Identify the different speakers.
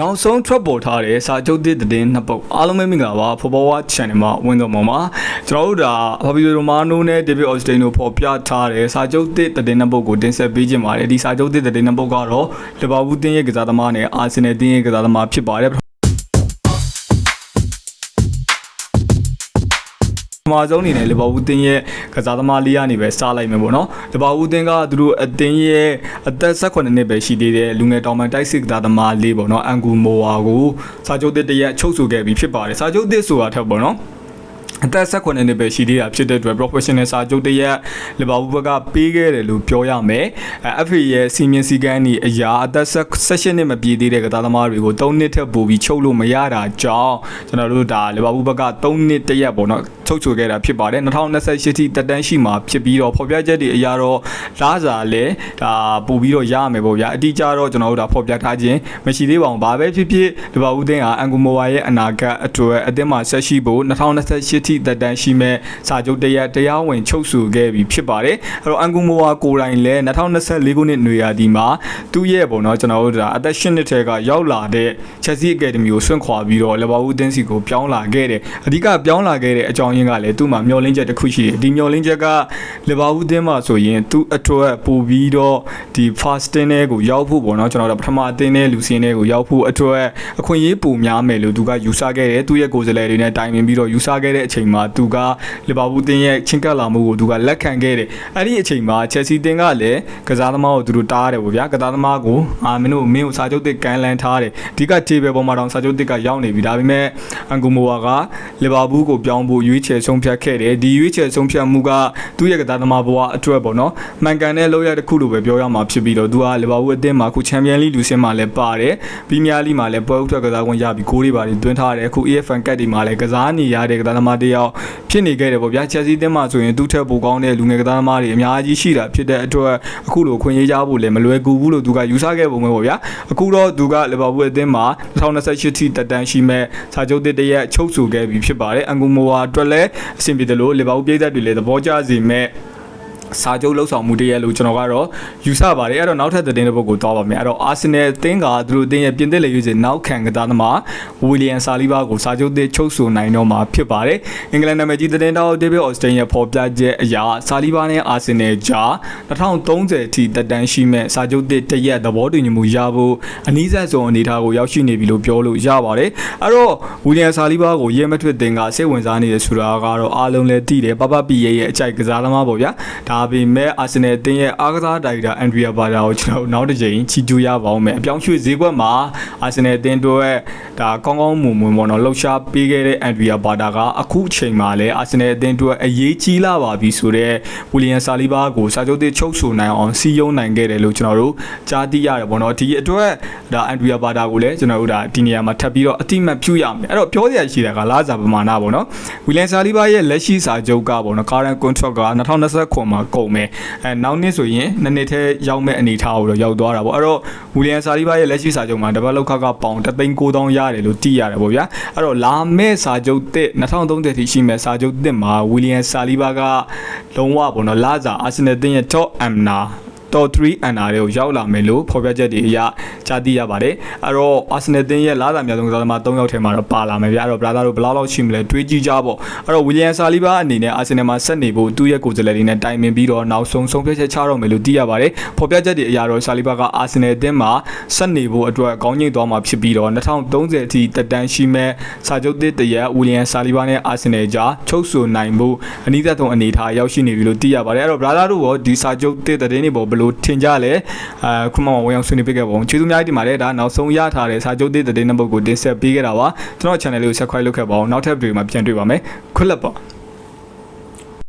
Speaker 1: နောက်ဆုံးထွက်ပေါ်ထားတဲ့စာချုပ်သစ်သတင်းနှစ်ပုဒ်အားလုံးပဲမင်္ဂလာပါ Football Watch Channel မှာဝင်တော်မှာပါကျွန်တော်တို့ဒါ Fabio Romano နဲ့ David Ostein တို့ပေါ်ပြထားတဲ့စာချုပ်သစ်သတင်းနှစ်ပုဒ်ကိုတင်ဆက်ပေးခြင်းပါတယ်ဒီစာချုပ်သစ်သတင်းနှစ်ပုဒ်ကတော့လီဗာပူးတင်းရဲ့ကစားသမားနဲ့အာဆင်နယ်တင်းရဲ့ကစားသမားဖြစ်ပါတယ် ပထမဆုံးအနေနဲ့လီဗာပူးတင်းရဲ့ကစားသမားလေးကနေပဲစလိုက်မယ်ပေါ့နော်လီဗာပူးတင်းကသူတို့အတင်းရဲ့အသက်18နှစ်ပဲရှိသေးတဲ့လူငယ်တောင်ပန်တိုက်စစ်ကစားသမားလေးပေါ့နော်အန်ဂူမိုဝါကိုစာချုပ်သစ်တစ်ရက်ချုပ်ဆိုခဲ့ပြီးဖြစ်ပါတယ်စာချုပ်သစ်ဆိုတာထက်ပေါ့နော်အသက်18နှစ်ပဲရှိသေးတာဖြစ်တဲ့အတွက် professional စာချုပ်တစ်ရက်လီဗာပူးဘက်ကပေးခဲ့တယ်လို့ပြောရမယ်အဲ FA ရဲ့စီမင်းစီကန်းဒီအရာအသက်18နှစ်မပြည့်သေးတဲ့ကစားသမားတွေကို3နှစ်ထပ်ပို့ပြီးချုပ်လို့မရတာကြောင့်ကျွန်တော်တို့ဒါလီဗာပူးဘက်က3နှစ်တစ်ရက်ပေါ့နော်ချုပ်ဆိုခဲ့တာဖြစ်ပါတယ်2028ထိတက်တန်းရှိမှာဖြစ်ပြီးတော့ဖော်ပြချက်တွေအရာတော့လားစာလဲဒါပို့ပြီးတော့ရရမယ်ပေါ့ဗျာအတိအကျတော့ကျွန်တော်တို့ဒါဖော်ပြထားခြင်းမရှိသေးပါဘူးဘာပဲဖြစ်ဖြစ်လီဗာပူးသင်းဟာအန်ဂူမိုဝါရဲ့အနာဂတ်အတွက်အသင်းမှာဆက်ရှိဖို့2028ထိတက်တန်းရှိမဲ့စာချုပ်တရက်တရားဝင်ချုပ်ဆိုခဲ့ပြီးဖြစ်ပါတယ်အဲ့တော့အန်ဂူမိုဝါကိုယ်တိုင်လည်း2024ခုနှစ်နွေရာသီမှာသူ့ရဲ့ပေါ့နော်ကျွန်တော်တို့ဒါအသက်8နှစ်ထဲကရောက်လာတဲ့ Chelsea Academy ကိုဆွန့်ခွာပြီးတော့လီဗာပူးသင်းစီကိုပြောင်းလာခဲ့တယ်အဓိကပြောင်းလာခဲ့တဲ့အကြောင်းရင်းကလည်းသူ့မှာမျောလင်းချက်တစ်ခုရှိတယ်ဒီမျောလင်းချက်ကလီဗာပူးသင်းမှာဆိုရင်သူ့အတွက်ပို့ပြီးတော့ဒီ fasting နဲ့ကိုရောက်ဖို့ပေါ့နော်ကျွန်တော်တို့ပထမအသင်းနဲ့လူစင်းနဲ့ကိုရောက်ဖို့အတွက်အခွင့်အရေးပိုများမယ်လို့သူကယူဆခဲ့တယ်သူ့ရဲ့ကိုယ်စားလှယ်တွေနဲ့တိုင်ပင်ပြီးတော့ယူဆခဲ့တဲ့အချိန်မှာသူကလီဗာပူးသင်းရဲ့ချင်းကပ်လာမှုကိုသူကလက်ခံခဲ့တယ်အဲ့ဒီအချိန်မှာ Chelsea သင်းကလည်းကစားသမားကိုသူတို့တားတယ်ပေါ့ဗျာကစားသမားကိုအာမင်းတို့မင်းကိုစာချုပ်တစ်ကန်လန်ထားတယ်အဓိက table ပေါ်မှာတောင်စာချုပ်တစ်ကရောက်နေပြီဒါပေမဲ့အန်ဂူမိုဝါကလီဗာပူးကိုပြောင်းဖို့ရွေးချယ်ဆုံးဖြတ်ခဲ့တယ်ဒီရွေးချယ်ဆုံးဖြတ်မှုကသူ့ရဲ့ကစားသမားဘဝအတွက်ပေါ့နော်မှန်ကန်တဲ့လောက်ရတစ်ခုလိုပဲပြောရမှာဖြစ်ပြီးတော့သူကလီဗာပူးအသင်းမှာခုချန်ပီယံလိလူစင်မှာလည်းပါတယ်ပရီးမီးယားလိမှာလည်းပွဲဥထွက်ကစားခွင့်ရပြီးဂိုးတွေပါတယ်တွင်းထားတယ်ခု AFN ကတ်တွေမှာလည်းကစားနေရတဲ့ကစားသမားတစ်ယောက်ဖြစ်နေခဲ့တယ်ပေါ့ဗျာချက်စီးတင်းမှာဆိုရင်သူ့ထက်ပိုကောင်းတဲ့လူငယ်ကစားသမားတွေအများကြီးရှိတာဖြစ်တဲ့အတွက်အခုလိုခွင့်ရေးကြဖို့လည်းမလွယ်ကူဘူးလို့သူကယူဆခဲ့ပုံပဲပေါ့ဗျာအခုတော့သူကလီဗာပူးအသင်းမှာ2028ထိတက်တန်းရှိမဲ့စာချုပ်တစ်တရက်ချုပ်ဆိုခဲ့ပြီးဖြစ်ပါတယ်အန်ဂူမိုဝါအတွက်လည်းအဆင်ပြေတယ်လို့လီဗာပူးပြည်သက်တွေလည်းသဘောကျစေမဲ့ စာချုပ်လှုပ်ဆောင်မှုတည်းရဲ့လို့ကျွန်တော်ကတော့ယူဆပါတယ်အဲ့တော့နောက်ထပ်သတင်းတစ်ပုဒ်ကိုသွားပါမယ်အဲ့တော့အာဆင်နယ်အသင်းကသူတို့အသင်းရဲ့ပြင်သစ်လေရွေးစင်နောက်ခံကစားသမားဝီလီယံဆာလီဘာကိုစာချုပ်သစ်ချုပ်ဆိုနိုင်တော့မှာဖြစ်ပါတယ်အင်္ဂလန်နာမည်ကြီးသတင်းတောက်ဒေးဗစ်အော်စတင်ရဲ့ဖော်ပြချက်အရဆာလီဘာနဲ့အာဆင်နယ်ကြား2030ထိတက်တန်းရှိမဲ့စာချုပ်သစ်တစ်ရက်သဘောတူညီမှုရဖို့အနည်းဆက်ဆုံးအနေအထားကိုရောက်ရှိနေပြီလို့ပြောလို့ရပါတယ်အဲ့တော့ဝီလီယံဆာလီဘာကိုရဲမထွတ်တင်ကစိတ်ဝင်စားနေတယ်ဆိုတာကတော့အားလုံးလည်းသိတယ်ပပပီရဲ့ရဲ့အကြိုက်ကစားသမားပေါ့ဗျာဒါပေမဲ့အာဆင်နယ်အသင်းရဲ့အားကစားဒါရိုက်တာအန်ဒရီယာဘာဒါကိုကျွန်တော်နောက်တစ်ကြိမ်ချီးကျူးရပါအောင်မယ်အပြောင်းရွှေ့ဈေးကွက်မှာအာဆင်နယ်အသင်းတို့ရဲ့ဒါကောင်းကောင်းမွန်မွန်ပေါ့နော်လှုပ်ရှားပေးခဲ့တဲ့အန်ဒရီယာဘာဒါကအခုချိန်မှာလည်းအာဆင်နယ်အသင်းတို့အရေးကြီးလာပါပြီဆိုတော့ဝီလီယံဆာလီဘာကိုစာချုပ်သစ်ချုပ်ဆိုနိုင်အောင်စီးရုံးနိုင်ခဲ့တယ်လို့ကျွန်တော်တို့ကြားသိရတယ်ပေါ့နော်ဒီအတွက်ဒါအန်ဒရီယာဘာဒါကိုလည်းကျွန်တော်တို့ဒါဒီနေရာမှာထပ်ပြီးတော့အတိမတ်ပြုရမယ်အဲ့တော့ပြောစရာရှိတာကလာစာပမာဏပေါ့နော်ဝီလီယံဆာလီဘာရဲ့လက်ရှိစာချုပ်ကပေါ့နော် current contract က2029မှာကုန်မယ်အဲနောက်နှစ်ဆိုရင်နှစ်နှစ်ထဲရောက်မဲ့အနေအထားကိုတော့ရောက်သွားတာပေါ့အဲ့တော့ဝီလီယံဆာလီဘာရဲ့လက်ရှိစာချုပ်မှာတပတ်လောက်ခကပေါင်3,900ရတယ်လို့သိရတယ်ပေါ့ဗျာအဲ့တော့လာမဲ့စာချုပ်တစ်2030ထိရှိမဲ့စာချုပ်တစ်မှာဝီလီယံဆာလီဘာကလုံးဝပေါ့နော်လာစာအာဆင်နယ်တင်းရဲ့ top amna top 3 under တွေကိုရောက်လာမယ်လို့ဖော်ပြချက်တွေအရကြားသိရပါတယ်အဲ့တော့ Arsenal တင်းရဲ့လာတာများဆုံးကစားသမား3ယောက်ထဲမှာတော့ပါလာမယ်ဗျအဲ့တော့ brother တို့ဘယ်လောက်လောက်ရှိမလဲတွေးကြည့်ကြပေါ့အဲ့တော့ William Saliba အနေနဲ့ Arsenal မှာဆက်နေဖို့သူ့ရဲ့ကိုယ်စားလှယ်တွေနဲ့တိုင်ပင်ပြီးတော့နောက်ဆုံးဆုံးဖြတ်ချက်ချတော့မယ်လို့သိရပါတယ်ဖော်ပြချက်တွေအရတော့ Saliba က Arsenal တင်းမှာဆက်နေဖို့အတွက်ကောင်းကြီးသွားမှာဖြစ်ပြီးတော့2030အထိတက်တန်းရှိမဲ့စာချုပ်သစ်တရက် William Saliba နဲ့ Arsenal ကြားချုပ်ဆိုနိုင်ဖို့အနည်းသက်ဆုံးအနေအထားရောက်ရှိနေပြီလို့သိရပါတယ်အဲ့တော့ brother တို့ရောဒီစာချုပ်သစ်သတင်းတွေပေါ်ဘယ်လိုထင်ကြလဲအဲခုမှဝင်အောင်ဆွေးနွေးပေးခဲ့ပါဦးကျေးဇူးများကြီးတင်ပါတယ်ဒါနောက်ဆုံးရထားတဲ့စာချုပ်သစ်သတင်းတစ်ပုဒ်ကိုတင်ဆက်ပေးခဲ့တာပါကျွန်တော် channel လေးကို subscribe လုပ်ခဲ့ပါဦးနောက်ထပ်ဗီဒီယိုမှာပြန်တွေ့ပါမယ်ခွတ်လက်ပါ